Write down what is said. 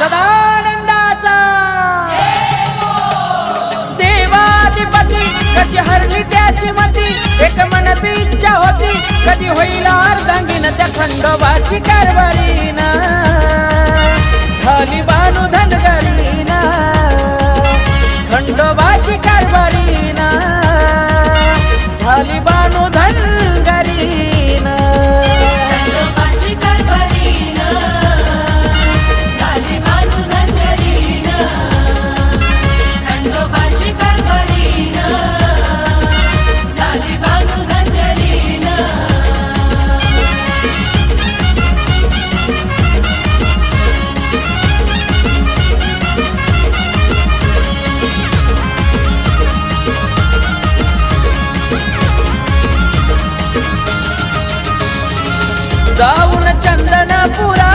सदानंदाचा. देवाधिपती कशी हरली त्याची मती एक म्हणत इच्छा होती कधी होईल अर्धांगीन त्या खंडोबाची कारवारी ना झाली बानू धनगरी खंडोबाची சாவுன சந்தன புறா